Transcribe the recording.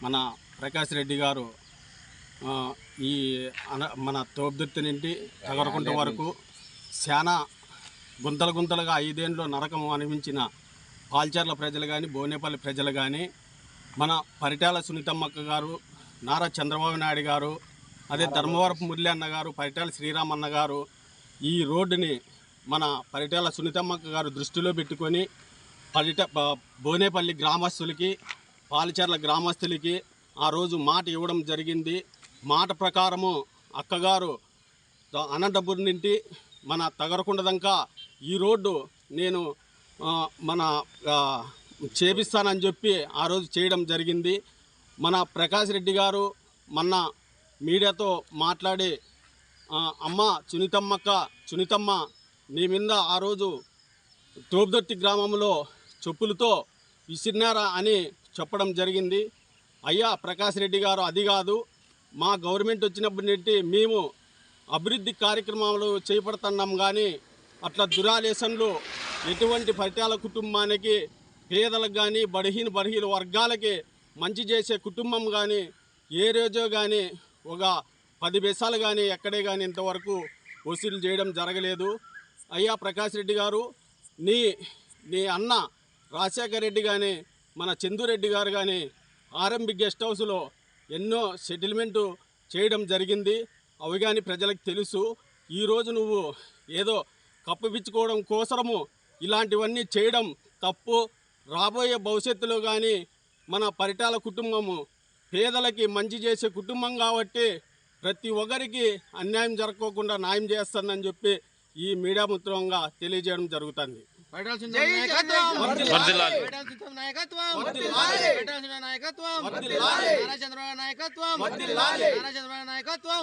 మన ప్రకాష్ రెడ్డి గారు ఈ అన మన తోపుదుర్తి నుండి తగరకుంట వరకు చాలా గుంతలు గుంతలుగా ఐదేండ్లు నరకం అనిపించిన పాల్చర్ల ప్రజలు కానీ బోనేపల్లి ప్రజలు కానీ మన పరిటాల సునీతమ్మక్క గారు నారా చంద్రబాబు నాయుడు గారు అదే ధర్మవరపు మురళి అన్న గారు పరిటాల శ్రీరామన్న గారు ఈ రోడ్డుని మన పరిటాల సునీతమ్మక్క గారు దృష్టిలో పెట్టుకొని పరిట బోనేపల్లి గ్రామస్తులకి పాలచర్ల గ్రామస్తులకి ఆ రోజు మాట ఇవ్వడం జరిగింది. మాట ప్రకారము అక్కగారు అనంతపురం నుండి మన తగరకుండ దంకా ఈ రోడ్డు నేను మన చేపిస్తానని చెప్పి ఆ రోజు చేయడం జరిగింది. మన ప్రకాష్ రెడ్డి గారు మొన్న మీడియాతో మాట్లాడి అమ్మ చునితమ్మక్క చునితమ్మ నీ మీద ఆ రోజు తోపుదొట్టి గ్రామంలో చెప్పులతో విసిరినారా అని చెప్పడం జరిగింది. అయ్యా ప్రకాష్ రెడ్డి గారు అది కాదు. మా గవర్నమెంట్ వచ్చినప్పటి నుండి మేము అభివృద్ధి కార్యక్రమాలు చేపడుతున్నాం కానీ అట్లా దురాలేసన్లు ఎటువంటి ఫలితాల కుటుంబానికి పేదలకు కానీ బడిహీన బడిహీన వర్గాలకి మంచి చేసే కుటుంబం కానీ ఏ రోజో కానీ ఒక పది పైసలు కానీ ఎక్కడే కానీ ఇంతవరకు వసూలు చేయడం జరగలేదు. అయ్యా ప్రకాష్ రెడ్డి గారు నీ నీ అన్న రాజశేఖర్ రెడ్డి కానీ మన చందురెడ్డి గారు కానీ ఆర్ఎంబి గెస్ట్ హౌస్లో ఎన్నో సెటిల్మెంటు చేయడం జరిగింది. అవి కానీ ప్రజలకు తెలుసు. ఈరోజు నువ్వు ఏదో కప్పిపించుకోవడం కోసరము ఇలాంటివన్నీ చేయడం తప్పు. రాబోయే భవిష్యత్తులో కానీ మన పరిటాల కుటుంబము పేదలకి మంచి చేసే కుటుంబం కాబట్టి ప్రతి ఒక్కరికి అన్యాయం జరగకుండా న్యాయం చేస్తుందని చెప్పి ఈ మీడియా ముత్రంగా తెలియజేయడం జరుగుతుంది. జై నాయకత్వం వర్ధిల్లాలి. నాయకత్వం. నారా చంద్రబాబు నాయకత్వం. నారా చంద్రబాబు నాయకత్వం